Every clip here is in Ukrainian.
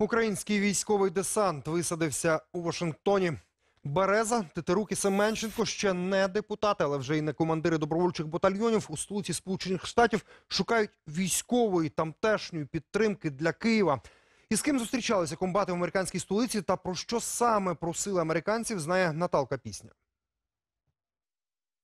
Український військовий десант висадився у Вашингтоні. Береза, Тетерук і Семенченко ще не депутати, але вже й не командири добровольчих батальйонів у столиці Сполучених Штатів шукають військової тамтешньої підтримки для Києва. І з ким зустрічалися комбати в американській столиці та про що саме просили американців, знає Наталка Пісня.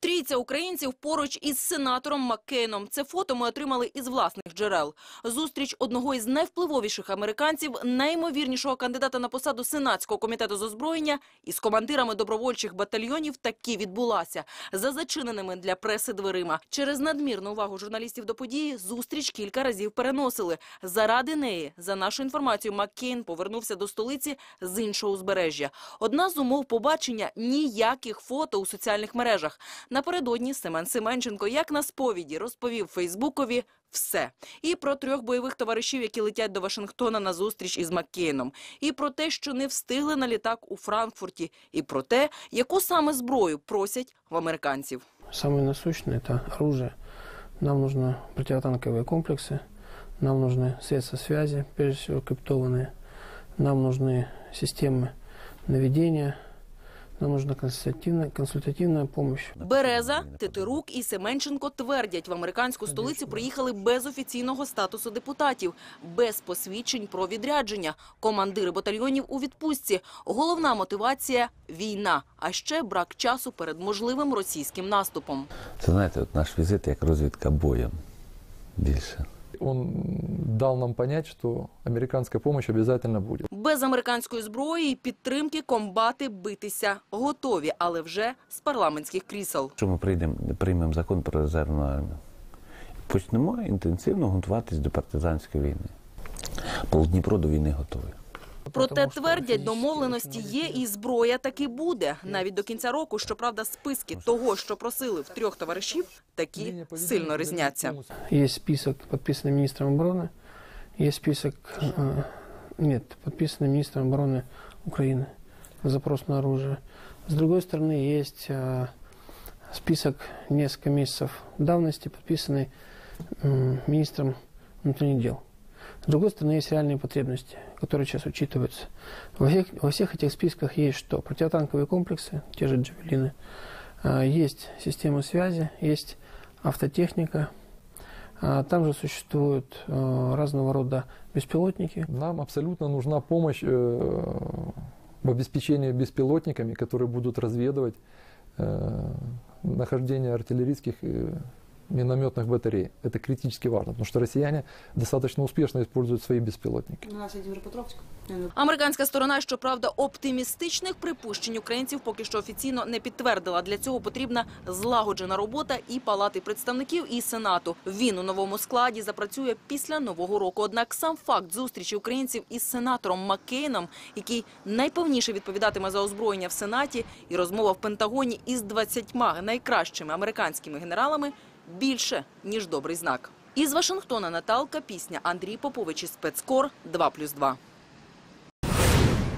Трійця українців поруч із сенатором Маккейном. Це фото ми отримали із власних джерел. Зустріч одного із найвпливовіших американців, найімовірнішого кандидата на посаду сенатського комітету з озброєння із командирами добровольчих батальйонів таки відбулася за зачиненими для преси дверима. Через надмірну увагу журналістів до події зустріч кілька разів переносили. Заради неї, за нашу інформацію, Маккейн повернувся до столиці з іншого узбережжя. Одна з умов побачення ніяких фото у соціальних мережах. Напередодні Семен Семенченко, як на сповіді, розповів Фейсбукові все. І про трьох бойових товаришів, які летять до Вашингтона на зустріч із Маккейном, і про те, що не встигли на літак у Франкфурті, і про те, яку саме зброю просять в американців. Самое насущное – это оружие. Нам нужны противотанковые комплексы, нам нужны средства связи, прежде всего криптованные, нам нужны системы наведения, нам нужна консультативная, консультативная помощь. Береза, Титирук і Семенченко твердять, в американську столицю приїхали без офіційного статусу депутатів, без посвідчень про відрядження. Командири батальйонів у відпустці. Головна мотивація – війна, а ще брак часу перед можливим російським наступом. Це знаєте, от наш візит як розвідка боєм більше. Он дал нам понять, что американская помощь обязательно будет. Без американської зброї і підтримки комбати битися готові, але вже з парламентських крісел. Якщо ми прийдемо, приймемо закон про резервну армію, почнемо інтенсивно готуватись до партизанської війни. Пол Дніпро до війни готовий. Проте Потому что твердять, физически домовленості очень є і зброя таки буде. Навіть до кінця року, щоправда, списки того, що просили в трьох товаришів, такі сильно різняться. Есть список, подписанный министром обороны, есть список, э, нет, подписанный министром обороны Украины, запрос на оружие. С другой стороны, есть э, список несколько месяцев давности, подписанный м, министром внутренних дел. С другой стороны, есть реальные потребности, Которые сейчас учитываются. Во всех, во всех этих списках есть что? Противотанковые комплексы, те же «Джавелины», а, есть система связи, есть автотехника, а, там же существуют э, разного рода беспилотники, Нам абсолютно нужна помощь э, в обеспечении беспилотниками, которые будут разведывать э, нахождение артиллерийских и минометных батарей. Это критически важно, потому что россияне достаточно успешно используют свои беспилотники. У нас. Американська сторона, щоправда, оптимістичних припущень українців поки що офіційно не підтвердила. Для цього потрібна злагоджена робота і палати представників, і сенату. Він у новому складі запрацює після нового року. Однак сам факт зустрічі українців із сенатором Маккейном, який найпевніше відповідатиме за озброєння в сенаті, і розмова в Пентагоні із 20 найкращими американськими генералами більше ніж добрий знак. Із Вашингтона Наталка Пісня Андрій Попович і спецкор 2+,2.